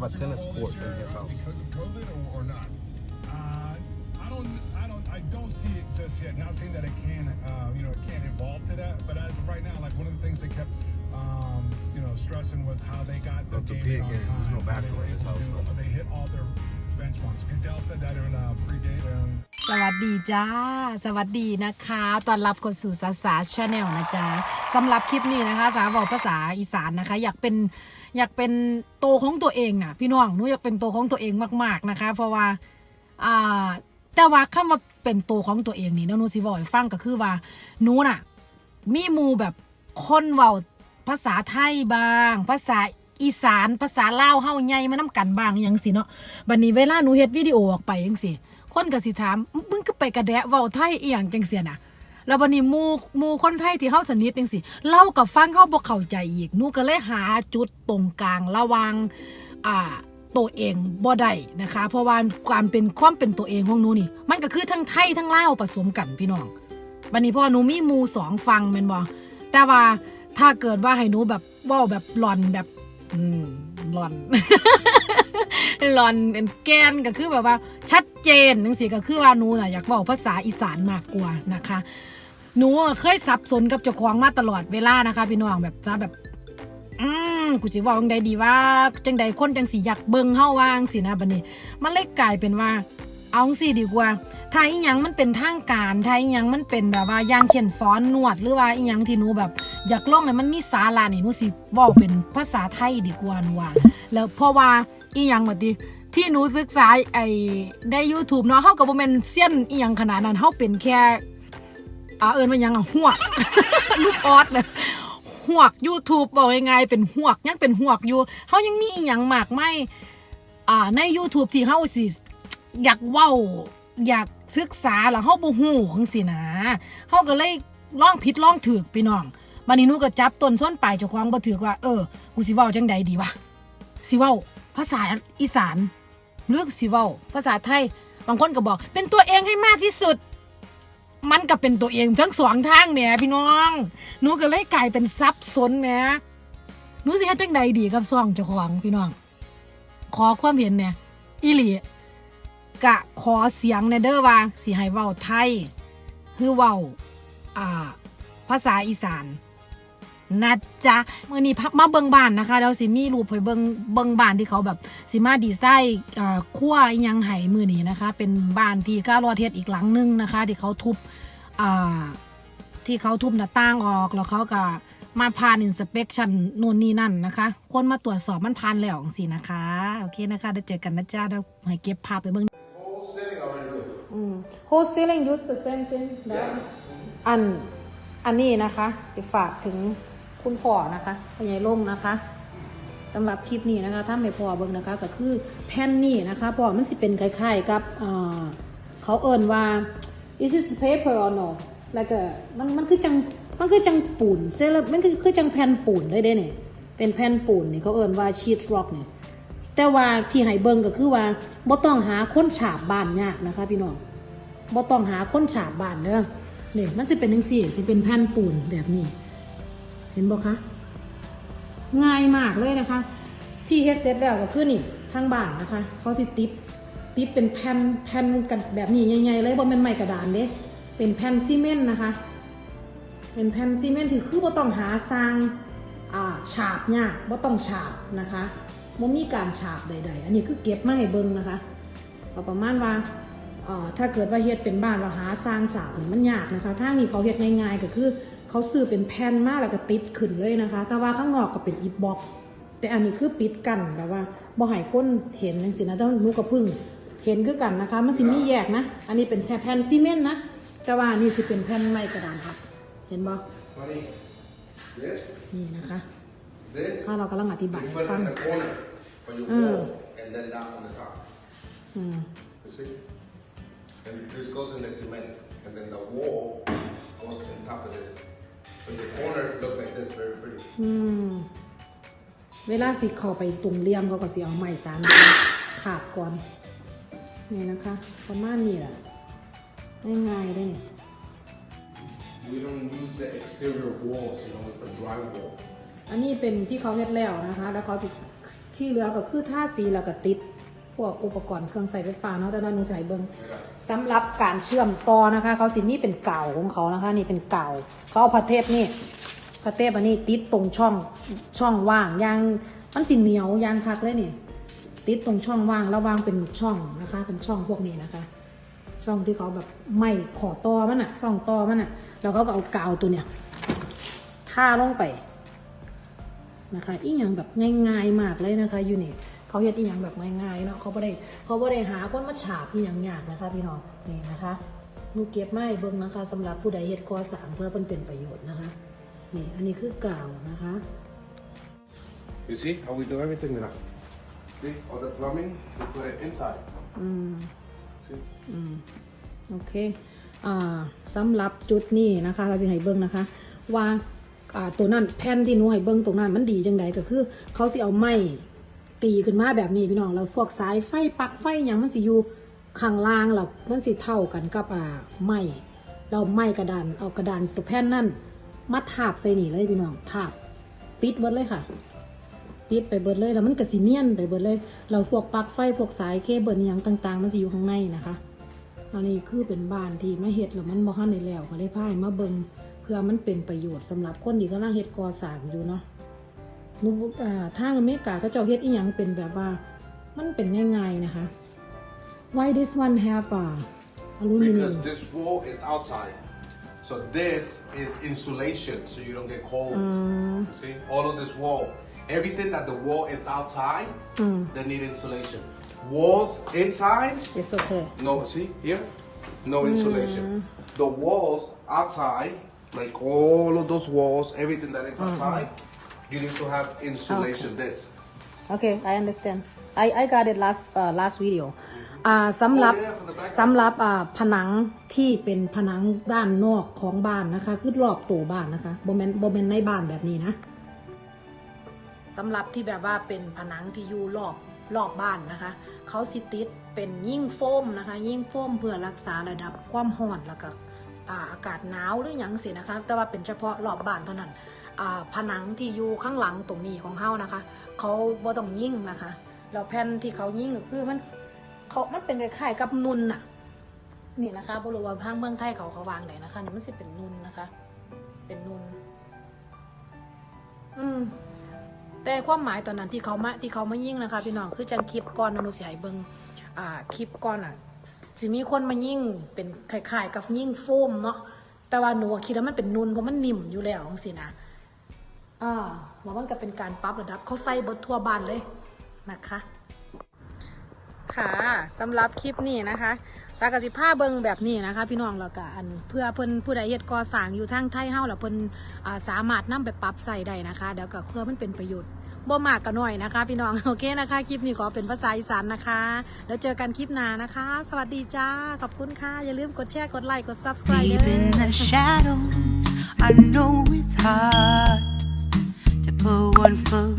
have a tennis court in his house? because of COVID or, or not? Uh, I don't, I don't, I don't see it just yet. Not saying that it can, uh, you know, it can't evolve to that. But as of right now, like one of the things they kept, um, you know, stressing was how they got the That's game on game. time. There's no how they bathroom were in his house. They hit all their benchmarks. Goodell said that in uh, pregame. Um, สวัสดีจ้า สวัสดีนะคะตอนรับเข้าสู่สาสาชาแนลนะจ๊ะสำหรับคลิปนี้นะคะสาบอกภาษาอีสานนะคะ อยากเป็นอยากเป็นโตของตัวเองนะพี่น้องหนูอยากเป็นโตของตัวเองมาก ๆนะคะ เพราะว่าอ่าแต่ว่าคำว่าเป็นโตของตัวเองนี่นะหนูสิบอกให้ฟังก็คือว่าหนูน่ะมีมูแบบคนเว้าภาษาไทยบ้าง ภาษาอีสานภาษาลาวเฮาใหญ่มานํกันบ้างอหยังสิเนาะบัดนี้เวลาหนูเฮ็ดวิดีโอออกไปจังซี่ คนก็สิถามมึงก็ไปกระแดะเว้าไทยอีหยังจังซี่น่ะแล้วบัดนี้มูมูคนไทยที่เฮาสนิทจังซี่เล่ากับฟังเฮาบ่เข้าใจอีกนูก็เลยหาจุดตรงกลางระว่างอ่าตัวเองบ่ได้นะคะ เพราะว่าความเป็นความเป็นตัวเองของหนูนี่ มันก็คือทั้งไทยทั้งเล่าผสมกันพี่น้องบันนี้พ่อหนูมีมูสองฟังแม่นบ่แต่ว่าถ้าเกิดว่าให้หนูแบบว้าแบบหลอนแบบ อืมหลอน หลอนเป็นแกนก็คือแบบว่าชัดเจนจังซี่ก็คือว่าหนูน่ะอยากเว้าภาษาอีสานมากกว่านะคะหนูเคยสับสนกับเจ้าของมาตลอดเวลานะคะ พี่น้องแบบซะแบบอืมกูจิว่าจังใดดีว่าจังใดคนจังสิอยากเบิ่งเฮาว่างสินะบัดนี้ มันเลยกลายเป็นว่า เอาจังสิดีกว่าถ้าอีหยังมันเป็นทางการถ้าอีหยังมันเป็นแบบว่าย่างเช่นสอนนวดหรือว่าอีหยังที่หนูแบบ อยากลองให้มันมีสาระนี่หนูสิว้าเป็นภาษาไทยดีกว่าหนูว่าแล้วเพราะว่า อีหยังบัดนี้ที่หนูศึกษาไอ้ใน YouTube เนาะเฮาก็บ่แม่นเซียนอีหยังขนาดนั้นเฮาเป็นแค่อ่าเอิญมันยังอะหวก ลูกออสเลยหวก YouTube บอกยังไงเป็นหวกยังเป็นหวกอยู่เขายังมีอหย่างมากไม่อ่าใน YouTube ที่เขาสิอยากเว้า อยากศึกษาแล้วเขาบ่ฮู้จังซี่นะเขาก็เลยลองผิดลองถูกพี่น้องบัดนี้หนูก็จับต้นส้นปลายเจ้าของบ่ถูกว่าเออกูสิเว้าจังใดดีวะสิเว้า ภาษาอีสานหรือสิเว้า ภาษาไทย บางคนก็บอก เป็นตัวเองให้มากที่สุด มันก็เป็นตัวเองทั้งสองทางเนี่พี่น้องหนูก็เลยกลายเป็นซับซ้อนแหมหนูสิเฮ็ดจังใดดีกับซองเจ้าของพี่น้อง ขอความเห็นเนี่ยอีหลีกะขอเสียงในเด้อว่าสิให้เว้าไทยหรือเว้าอ่า ภาษาอีสาน นะจ๊ะมื่อนี้พักมาเบิงบ้านนะคะแล้วสิมีรูปให้เบิงเบิงบ้านที่เขาแบบสิมาดีไซน์อ่าครัวอิหยังไห้มือนี้นะคะ เป็นบ้านที่ก้ารอเทศอีกหลังนึงนะคะ ที่เขาทุบอ่าที่เขาทุบหน้าต่างออกแล้วเขาก็มาผ่านอินสเปคชั่นนู่นนี่นั่นนะคะ คนมาตรวจสอบมันผ่านแล้วสินะคะ โอเคนะคะได้เจอกันนะจ๊ะเดี๋ยวให้เก็บภาพไปเบิง Whole city already good. อืม whole ceiling use the same thing อันอันนี้นะคะ สิฝากถึง คุณพ่อนะคะพ่อใหญ่ลงนะคะสำหรับคลิปนี้นะคะ ถ้าไม่พอเบิ่งนะคะก็คือแผ่นนี้นะคะพราะว่ามันสิเป็นคล้ายๆกับเขาเอิ่นว่า is this paper or no แล้วก็มันมันคือจังมันคือจังปูนเซลมันคือคือจังแผ่นปูนเลยเด้เนี่ยเป็นแผ่นปูนนี่เขาเอิ่นว่า sheet rock เนี่ยแต่ว่าที่ให้เบิงก็คือว่าบ่ต้องหาคนฉาบบ้านยากนะคะ พี่น้องบ่ต้องหาคนฉาบบ้านเด้อนี่มันสิเป็นจังซี่สิเป็นแผ่นปูนแบบนี้ เห็นบ่คะ ง่ายมากเลยนะคะ ที่เฮ็ดเสร็จแล้วก็คือนี่ทางบ้านนะคะ เขาสิติดติดเป็นแผ่นแผ่นกันแบบนี้ใหญ่ๆเลยบ่แม่นไม้กระดานเด้เป็นแผ่นซีเมนต์นะคะ เป็นแผ่นซีเมนต์ที่คือบ่ต้องหาสร้างอ่าฉาบยากบ่ต้องฉาบนะคะบ่มีการฉาบใด ๆ อันนี้คือเก็บมาให้เบิ่งนะคะก็ประมาณว่าถ้าเกิดว่าเฮ็ดเป็นบ้านเราหาสร้างฉาบนี่มันยากนะคะทางนี้เขาเฮ็ดง่ายๆก็คือ เขาซื้อเป็นแผ่นมาแล้วก็ติดขึ้นเลยนะคะ แต่ว่าข้างนอกก็เป็นอีบ็อกแต่อันนี้คือปิดกันแบบว่าบ่ให้คนเห็นจังซี่นะต้องนูกระพึ่งเห็นคือกันนะคะมันสิมีแยกนะ อันนี้เป็นแผ่นซีเมนต์นะ แต่ว่าอันนี้สิเป็นแผ่นไม้กระดานค่ะเห็นบ่ Honey, this, นี่นะคะ this, ถ้าเรากำลังอธิบาย you ให้ put it ฟัง in the corner for your Mm. wall, and then that on the top. อืม You see? And this goes in the cement, and then the wall goes on top of this. So your corner look like this, very pretty. อืม เวลาสิเข้าไปตรงเหลี่ยมเขาก็สิเอาไม้สานขาบก่อน นี่นะคะประมาณนี้แหละง่ายๆได้นี่ We don't use the exterior walls, you know, the drywall. อันนี้เป็นที่เขาเฮ็ดแล้วนะคะ แล้วเขาจะที่เหลือก็คือท่าสีแล้วก็ติด พวกอุปกรณ์เครื่องใส่ไฟฟ้าเนาะแต่นั้นหนูจะใช้เบิ่งสำหรับการเชื่อมต่อนะคะ เขาสินี่เป็นเก่าของเขานะคะ นี่เป็นเก่า เขาเอาพระเทพนี่พระเทพอันนี้ติดตรงช่องช่องว่างยางมันสิเหนียวยางคักเลยนี่ติดตรงช่องว่างแล้ววางเป็นช่องนะคะ เป็นช่องพวกนี้นะคะ ช่องที่เขาแบบไม่ขอต่อมันอะช่องต่อมันอะแล้วเขาก็เอากาวตัวเนี้ยท่าลงไปนะคะอีหยังแบบง่ายๆมากเลยนะคะยูนี่ เขาเฮ็ดอีหยังแบบง่ายๆเนาะเขาไม่ได้เขาไม่ได้หาคนมาฉาบอีหยังยากนะคะ พี่น้องนี่นะคะหนูเก็บไม้เบิ่งนะคะสำหรับผู้ใดเฮ็ดก่อสร้างเพื่อเป็นเป็นประโยชน์นะคะนี่อันนี้คือกาวนะคะ You see how we do everything now? See all the plumbing, we put it inside. อืม See? โอเค อ่าสำหรับจุดนี้นะคะ เราจะให้เบิ้งนะคะ ว่าอ่าตัวนั้นแผ่นที่หนูให้เบิ้งตรงนั้นมันดีจังใดก็คือ เขาสิเอาไม้ ตีขึ้นมาแบบนี้พี่น้องแล้วพวกสายไฟปลั๊กไฟหยังมันสิอยู่ข้างล่างแล้วมันสิเท่ากันกับอ่าไม้เราไม้กระดานเอากระดานตัวแผ่นนั่นมาทาบใส่นี่เลยพี่น้องทาบปิดหมดเลยค่ะ ปิดไปเบิดเลยแล้วมันก็สิเนียนไปเบิดเลย เราพวกปลั๊กไฟพวกสายเคเบิลอย่างต่างๆ มันสิอยู่ข้างในนะคะอันนี้คือเป็นบ้านที่มาเฮ็ดแล้วมันบ่ทันได้แล้วก็เลยพาให้มาเบิงเพื่อมันเป็นประโยชน์สำหรับคนที่กำลังเฮ็ดก่อสร้างอยู่เนาะ หนูอ่าทางอเมริกาเขาเจ้าเฮ็ดอีหยังเป็นแบบว่า มันเป็นง่ายๆนะคะ Why this one have a aluminum Because this wall is outside. So this is insulation so you don't get cold. See? All of this wall. Everything that the wall is outside, they need insulation. Walls inside, It's okay no, see here? No insulation. The walls outside, like all of those walls, everything that is outside, you need to have insulation. This. Okay I understand I I got it last uh, last video อ่าสำหรับ Oh, yeah, from the back. สำหรับอ่าผนังที่เป็นผนังด้านนอกของบ้านนะคะ คือรอบตัวบ้านนะคะโบเมนโบเมนในบ้านแบบนี้นะสำหรับที่แบบว่าเป็นผนังที่อยู่รอบรอบบ้านนะคะเขาสิติดเป็นยิ่งโฟมนะคะ ยิ่งโฟมเพื่อรักษาระดับความร้อนแล้วก็ อาอากาศหนาวหรือหยังสินะคะ แต่ว่าเป็นเฉพาะรอบบ้านเท่านั้นผนังที่อยู่ข้างหลังตรงนี้ของเฮานะคะ เขาบ่ต้องยิ่งนะคะแล้วแผ่นที่เขายิ่งก็คือมันเขามันเป็นคล้ายๆกับนุนอะนี่นะคะบริวารทางเมืองไทยเขาเขาวางไหนนะคะนี่มันสิเป็นนุนนะคะ เป็นนุน อืมแต่ความหมายตอนนั้นที่เขามาที่เขามายิ่งนะคะ พี่น้องคือจังคลิปก่อนนนูสิให้เบิงอ่าคลิปก่อนอะ สิมีคนมายิ่งเป็นคล้ายๆกับยิ่งโฟมเนาะแต่ว่าหนูคิดว่ามันเป็นนุนเพราะมันนิ่มอยู่แล้วสินะอ่าว่ามันก็เป็นการปรับระดับเขาใส่บดทั่วบ้านเลยนะคะ ค่ะสำหรับคลิปนี้นะคะ ตากสิผ้าเบิงแบบนี้นะคะ พี่น้องแล้วก็อันเพื่อเพิ่นผู้ใดเฮ็ดก่อสร้างอยู่ทางไทยเฮาแล้วเพิ่นอ่าสามารถนํไปปรับใส่ได้นะคะ เดี๋ยวก็เพื่อมันเป็นประโยชน์บ่มากก็น้อยนะคะ พี่น้องโอเคนะคะ คลิปนี้ขอเป็นภาษาอีสานนะคะ แล้วเจอกันคลิปหน้านะคะ สวัสดีจ้า ขอบคุณค่ะ อย่าลืมกดแชร์กดไลค์กด subscribe Deep เด้ in อ the shadows, I know it's hard to put one foot